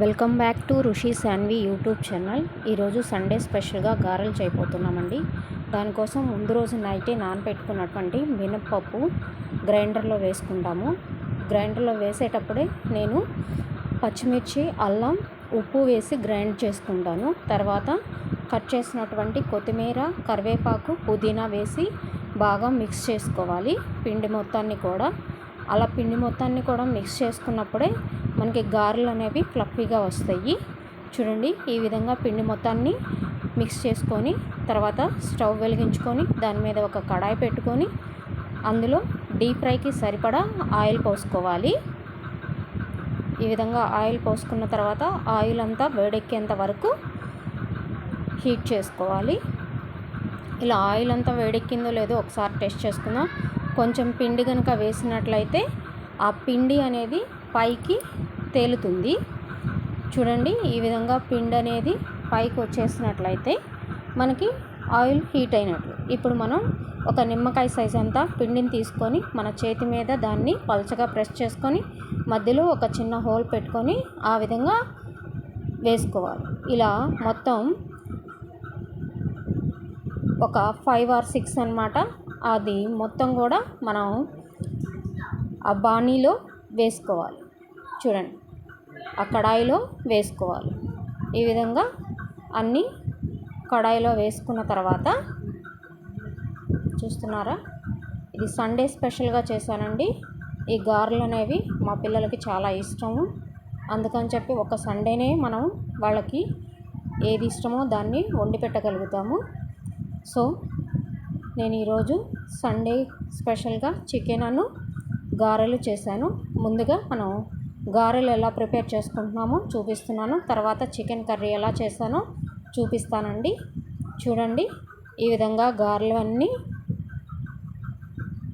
Welcome back to Rushi Shanvi YouTube channel. ఈరోజు Sunday స్పెషల్గా గారెలు చేయబోతున్నామండి. దానికోసం ముందు రోజు నైటే నానబెట్టుకున్నటువంటి మినప్పప్పు గ్రైండర్లో వేసుకుంటాము. గ్రైండర్లో వేసేటప్పుడే నేను పచ్చిమిర్చి అల్లం ఉప్పు వేసి గ్రైండ్ చేసుకుంటాను. తర్వాత కట్ చేసినటువంటి కొత్తిమీర కరివేపాకు పుదీనా వేసి బాగా మిక్స్ చేసుకోవాలి. పిండి మొత్తాన్ని కూడా అలా పిండి మొత్తాన్ని కూడా మిక్స్ చేసుకున్నప్పుడే మనకి గారెలు అనేవి ఫ్లఫీగా వస్తాయి. చూడండి ఈ విధంగా పిండి మొత్తాన్ని మిక్స్ చేసుకొని తర్వాత స్టవ్ వెలిగించుకొని దాని మీద ఒక కడాయి పెట్టుకొని అందులో డీప్ ఫ్రైకి సరిపడా ఆయిల్ పోసుకోవాలి. ఈ విధంగా ఆయిల్ పోసుకున్న తర్వాత ఆయిల్ అంతా వేడెక్కేంత వరకు హీట్ చేసుకోవాలి. ఇలా ఆయిల్ అంతా వేడెక్కిందో లేదో ఒకసారి టెస్ట్ చేసుకుందాం. కొంచెం పిండి కనుక వేసినట్లయితే ఆ పిండి అనేది పైకి తేలుతుంది. చూడండి ఈ విధంగా పిండి అనేది పైకి వచ్చేసినట్లయితే మనకి ఆయిల్ హీట్ అయినట్లు. ఇప్పుడు మనం ఒక నిమ్మకాయ సైజ్ అంతా పిండిని తీసుకొని మన చేతి మీద దాన్ని పలచగా ప్రెస్ చేసుకొని మధ్యలో ఒక చిన్న హోల్ పెట్టుకొని ఆ విధంగా వేసుకోవాలి. ఇలా మొత్తం ఒక ఫైవ్ ఆర్ సిక్స్ అనమాట అది మొత్తం కూడా మనం ఆ బాణీలో వేసుకోవాలి. చూడండి. ఆ కడాయిలో వేసుకోవాలి. ఈ విధంగా అన్నీ కడాయిలో వేసుకున్న తర్వాత చూస్తున్నారా? ఇది సండే స్పెషల్గా చేశానండి. ఈ గారెలు అనేవి మా పిల్లలకి చాలా ఇష్టము. అందుకని చెప్పి ఒక సండేనే మనం వాళ్ళకి ఏది ఇష్టమో దాన్ని వండి పెట్టగలుగుతాము. సో నేను ఈరోజు సండే స్పెషల్గా చికెన్ అను గారెలు చేశాను. ముందుగా మనం గారెలు ఎలా ప్రిపేర్ చేసుకుంటున్నామో చూపిస్తున్నాను. తర్వాత చికెన్ కర్రీ ఎలా చేశానో చూపిస్తానండి. చూడండి ఈ విధంగా గారెలు అన్నీ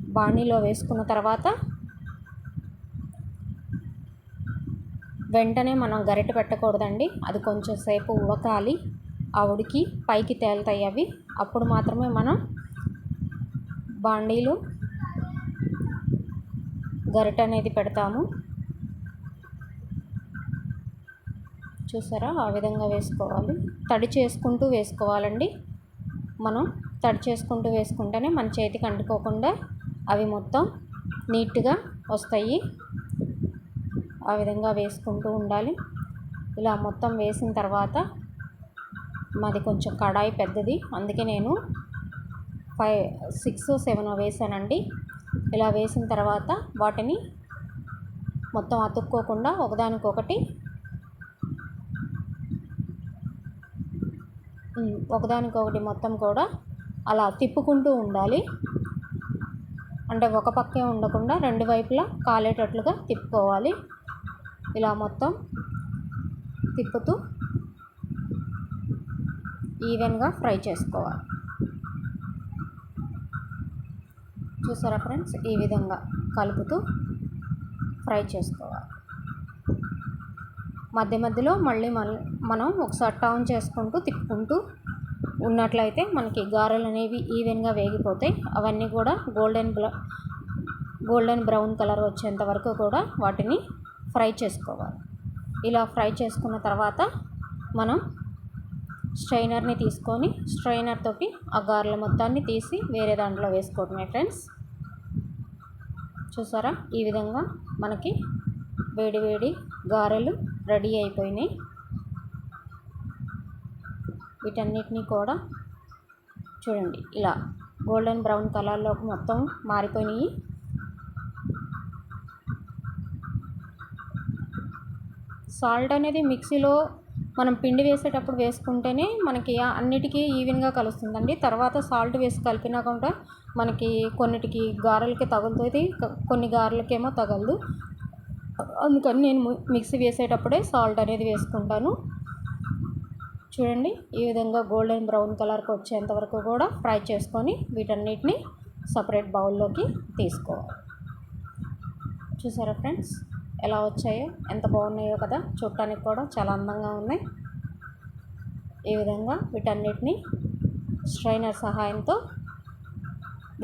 బాణీలో వేసుకున్న తర్వాత వెంటనే మనం గరిటె పెట్టకూడదండి. అది కొంచెం సేపు ఉడకాలి. ఆ ఉడికి పైకి తేలుతాయి అవి. అప్పుడు మాత్రమే మనం బాండీలు గరిటె అనేది పెడతాము. చూసారా? ఆ విధంగా వేసుకోవాలి. తడి చేసుకుంటూ వేసుకోవాలండి. మనం తడి చేసుకుంటూ వేసుకుంటేనే మన చేతికి అంటుకోకుండా అవి మొత్తం నీట్గా వస్తాయి. ఆ విధంగా వేసుకుంటూ ఉండాలి. ఇలా మొత్తం వేసిన తర్వాత మాది కొంచెం కడాయి పెద్దది. అందుకే నేను ఫైవ్ సిక్స్ సెవెన్ వేసానండి. ఇలా వేసిన తర్వాత వాటిని మొత్తం అతుక్కోకుండా ఒకదానికొకటి ఒకదానికొకటి మొత్తం కూడా అలా తిప్పుకుంటూ ఉండాలి. అంటే ఒక పక్కే ఉండకుండా రెండు వైపులా కాలేటట్లుగా తిప్పుకోవాలి. ఇలా మొత్తం తిప్పుతూ ఈవెన్గా ఫ్రై చేసుకోవాలి. చూసారా ఫ్రెండ్స్? ఈ విధంగా కలుపుతూ ఫ్రై చేసుకోవాలి. మధ్య మధ్యలో మళ్ళీ మనం ఒకసారి టర్న్ చేసుకుంటూ తిప్పుకుంటూ ఉన్నట్లయితే మనకి గారెలు అనేవి ఈవెన్గా వేగిపోతాయి. అవన్నీ కూడా గోల్డెన్ గోల్డెన్ బ్రౌన్ కలర్ వచ్చేంత వరకు కూడా వాటిని ఫ్రై చేసుకోవాలి. ఇలా ఫ్రై చేసుకున్న తర్వాత మనం స్ట్రైనర్ని తీసుకొని స్ట్రైనర్ తోటి ఆ గారెల మొత్తాన్ని తీసి వేరే దాంట్లో వేసుకోవడమే ఫ్రెండ్స్. చూసారా? ఈ విధంగా మనకి వేడి వేడి గారెలు రెడీ అయిపోయినాయి. వీటన్నిటిని కూడా చూడండి. ఇలా గోల్డెన్ బ్రౌన్ కలర్లోకి మొత్తం మారిపోయినాయి. సాల్ట్ అనేది మిక్సీలో మనం పిండి వేసేటప్పుడు వేసుకుంటేనే మనకి అన్నిటికీ ఈవెన్గా కలుస్తుందండి. తర్వాత సాల్ట్ వేసి కలిపినా కూడా మనకి కొన్నిటికి గారెలకి తగులుతుంది కొన్ని గారెలకేమో తగలదు. అందుకని నేను మిక్సీ వేసేటప్పుడే సాల్ట్ అనేది వేసుకుంటాను. చూడండి ఈ విధంగా గోల్డెన్ బ్రౌన్ కలర్కి వచ్చేంత వరకు కూడా ఫ్రై చేసుకొని వీటన్నిటిని సపరేట్ బౌల్లోకి తీసుకోవాలి. చూసారా ఫ్రెండ్స్ ఎలా వచ్చాయో ఎంత బాగున్నాయో కదా చూడటానికి కూడా చాలా అందంగా ఉన్నాయి. ఈ విధంగా వీటన్నిటిని స్ట్రైనర్ సహాయంతో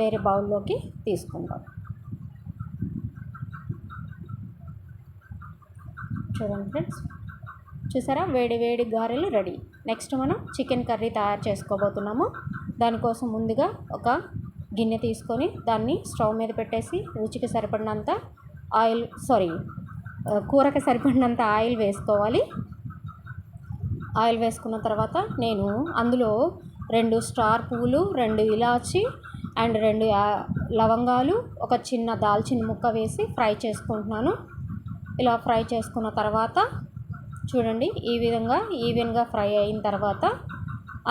వేరే బౌల్లోకి తీసుకుంటాం చూడండి ఫ్రెండ్స్. చూసారా? వేడి వేడి గారెలు రెడీ. నెక్స్ట్ మనం చికెన్ కర్రీ తయారు చేసుకోబోతున్నాము. దానికోసం ముందుగా ఒక గిన్నె తీసుకొని దాన్ని స్టవ్ మీద పెట్టేసి రుచికి సరిపడినంత ఆయిల్ సారీ కూరకి సరిపడినంత ఆయిల్ వేసుకోవాలి. ఆయిల్ వేసుకున్న తర్వాత నేను అందులో రెండు స్టార్ పువ్వులు రెండు ఇలాచి అండ్ రెండు లవంగాలు ఒక చిన్న దాల్చిన ముక్క వేసి ఫ్రై చేసుకుంటున్నాను. ఇలా ఫ్రై చేసుకున్న తర్వాత చూడండి ఈ విధంగా ఈవెన్గా ఫ్రై అయిన తర్వాత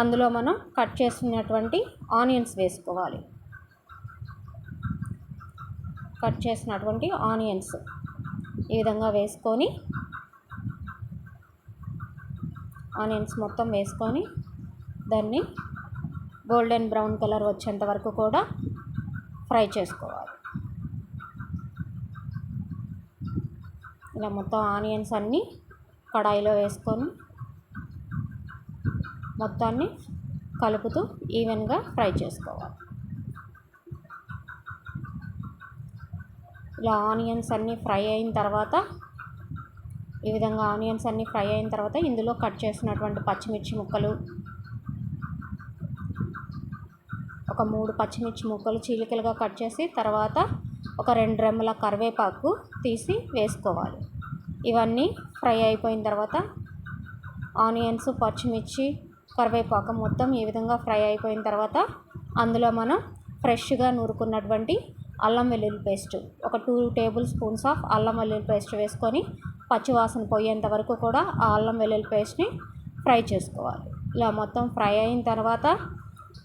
అందులో మనం కట్ చేసుకున్నటువంటి ఆనియన్స్ వేసుకోవాలి. కట్ చేసినటువంటి ఆనియన్స్ ఈ విధంగా వేసుకొని ఆనియన్స్ మొత్తం వేసుకొని దాన్ని గోల్డెన్ బ్రౌన్ కలర్ వచ్చేంత వరకు కూడా ఫ్రై చేసుకోవాలి. ఇలా మొత్తం ఆనియన్స్ అన్నీ కడాయిలో వేసుకొని మొత్తాన్ని కలుపుతూ ఈవెన్గా ఫ్రై చేసుకోవాలి. ఇలా ఆనియన్స్ అన్నీ ఫ్రై అయిన తర్వాత ఈ విధంగా ఆనియన్స్ అన్నీ ఫ్రై అయిన తర్వాత ఇందులో కట్ చేసినటువంటి పచ్చిమిర్చి ముక్కలు ఒక మూడు పచ్చిమిర్చి ముక్కలు చీలికలుగా కట్ చేసి తర్వాత ఒక రెండు రెమ్మల కరివేపాకు తీసి వేసుకోవాలి. ఇవన్నీ ఫ్రై అయిపోయిన తర్వాత ఆనియన్స్ పచ్చిమిర్చి కరివేపాకు మొత్తం ఈ విధంగా ఫ్రై అయిపోయిన తర్వాత అందులో మనం ఫ్రెష్గా నూరుకున్నటువంటి అల్లం వెల్లుల్లి పేస్ట్ ఒక టూ టేబుల్ స్పూన్స్ ఆఫ్ అల్లం వెల్లుల్లి పేస్ట్ వేసుకొని పచ్చివాసన పోయేంత వరకు కూడా ఆ అల్లం వెల్లుల్లి పేస్ట్ని ఫ్రై చేసుకోవాలి. ఇలా మొత్తం ఫ్రై అయిన తర్వాత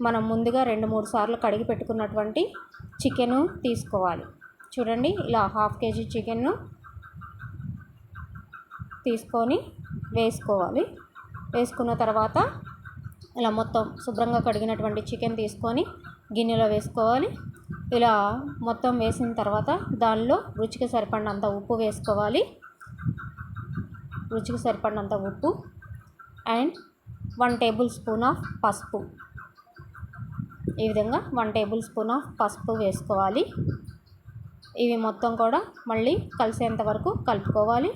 మనం ముందుగా రెండు మూడు సార్లు కడిగి పెట్టుకున్నటువంటి చికెను తీసుకోవాలి. చూడండి ఇలా హాఫ్ కేజీ చికెన్ను తీసుకొని వేసుకోవాలి. వేసుకున్న తర్వాత ఇలా మొత్తం శుభ్రంగా కడిగినటువంటి చికెన్ తీసుకొని గిన్నెలో వేసుకోవాలి. ఇలా మొత్తం వేసిన తర్వాత దానిలో రుచికి సరిపడినంత ఉప్పు వేసుకోవాలి. రుచికి సరిపడినంత ఉప్పు and one tablespoon of పసుపు. ఈ విధంగా వన్ టేబుల్ స్పూన్ ఆఫ్ పసుపు వేసుకోవాలి. ఇవి మొత్తం కూడా మళ్ళీ కలిసేంత వరకు కలుపుకోవాలి.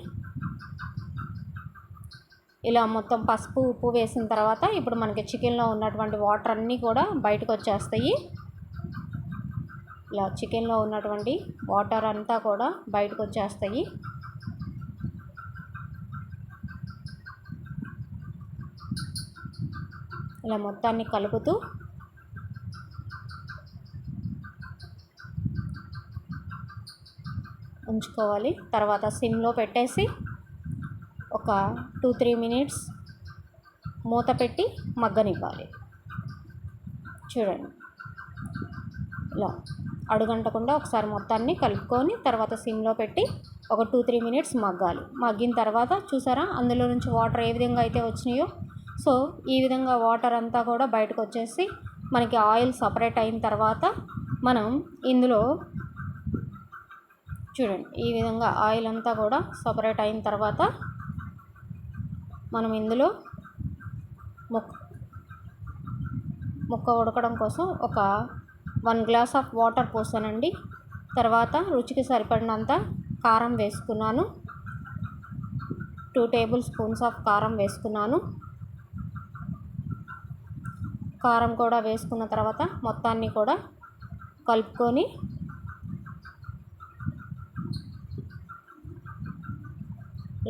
ఇలా మొత్తం పసుపు ఉప్పు వేసిన తర్వాత ఇప్పుడు మనకి చికెన్లో ఉన్నటువంటి వాటర్ అన్నీ కూడా బయటకు వచ్చేస్తాయి ఇలా చికెన్లో ఉన్నటువంటి వాటర్ అంతా కూడా బయటకు వచ్చేస్తాయి ఇలా మొత్తాన్ని కలుపుతూ ఉంచుకోవాలి. తర్వాత సిమ్లో పెట్టేసి ఒక టూ త్రీ మినిట్స్ మూత పెట్టి మగ్గనివ్వాలి. చూడండి. ఇలా అడుగంటకుండా ఒకసారి మొత్తాన్ని కలుపుకొని తర్వాత సిమ్లో పెట్టి ఒక టూ త్రీ మినిట్స్ మగ్గాలి. మగ్గిన తర్వాత చూసారా? అందులో నుంచి వాటర్ ఏ విధంగా అయితే వచ్చినాయో సో ఈ విధంగా వాటర్ అంతా కూడా బయటకు వచ్చేసి మనకి ఆయిల్ సపరేట్ అయిన తర్వాత మనం ఇందులో చూడండి ఈ విధంగా ఆయిల్ అంతా కూడా సపరేట్ అయిన తర్వాత మనం ఇందులో ముక్క ముక్క ఉడకడం కోసం ఒక వన్ గ్లాస్ ఆఫ్ వాటర్ పోసానండి. తర్వాత రుచికి సరిపడినంత కారం వేసుకున్నాను. టూ టేబుల్ స్పూన్స్ ఆఫ్ కారం వేసుకున్నాను. కారం కూడా వేసుకున్న తర్వాత మొత్తాన్ని కూడా కలుపుకొని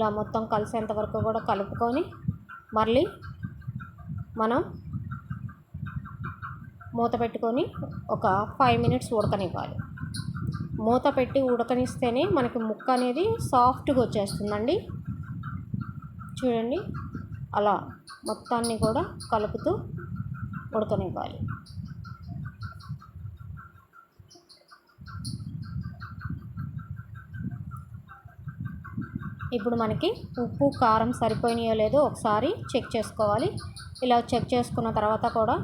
ఇలా మొత్తం కలిసేంత వరకు కూడా కలుపుకొని మళ్ళీ మనం మూత పెట్టుకొని ఒక ఫైవ్ మినిట్స్ ఉడకనివ్వాలి. మూత పెట్టి ఉడకనిస్తేనే మనకి ముక్క అనేది సాఫ్ట్గా వచ్చేస్తుందండి. చూడండి అలా మొత్తాన్ని కూడా కలుపుతూ ఉడకనివ్వాలి. ఇప్పుడు మనకి ఉప్పు కారం సరిపోయినాయో లేదో ఒకసారి చెక్ చేసుకోవాలి. ఇలా చెక్ చేసుకున్న తర్వాత కూడా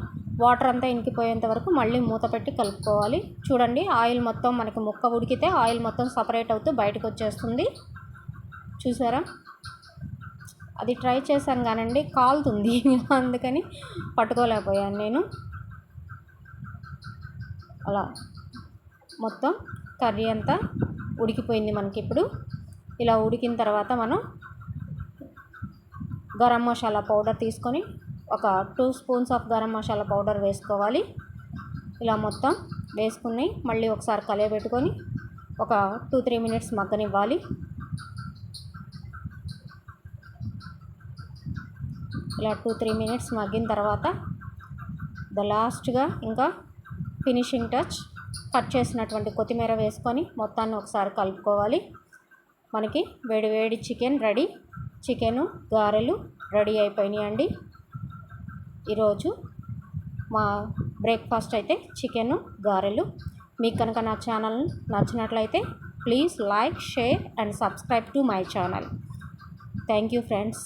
వాటర్ అంతా ఇంకిపోయేంత వరకు మళ్ళీ మూత పెట్టి కలుపుకోవాలి. చూడండి ఆయిల్ మొత్తం మనకి ముక్క ఉడికితే ఆయిల్ మొత్తం సపరేట్ అవుతూ బయటకు వచ్చేస్తుంది. చూసారా? అది ట్రై చేశాను కానండి కాలుతుంది. అందుకని పట్టుకోలేకపోయాను నేను. అలా మొత్తం కర్రీ అంతా ఉడికిపోయింది మనకి ఇప్పుడు. ఇలా ఉడికిన తర్వాత మనం గరం మసాలా పౌడర్ తీసుకొని ఒక two spoons of garam masala powder వేసుకోవాలి. ఇలా మొత్తం వేసుకుని మళ్ళీ ఒకసారి కలియబెట్టుకొని ఒక టూ త్రీ మినిట్స్ మగ్గనివ్వాలి. ఇలా టూ త్రీ మినిట్స్ మగ్గిన తర్వాత ద లాస్ట్గా ఇంకా ఫినిషింగ్ టచ్ కట్ చేసినటువంటి కొత్తిమీర వేసుకొని మొత్తాన్ని ఒకసారి కలుపుకోవాలి. మనకి వేడి వేడి చికెన్ రెడీ. చికెను గారెలు రెడీ అయిపోయినాయండి ఈరోజు మా బ్రేక్ఫాస్ట్ అయితే చికెను గారెలు. మీకు కనుక నా ఛానల్ నచ్చినట్లయితే please like share and subscribe to my channel. Thank you friends.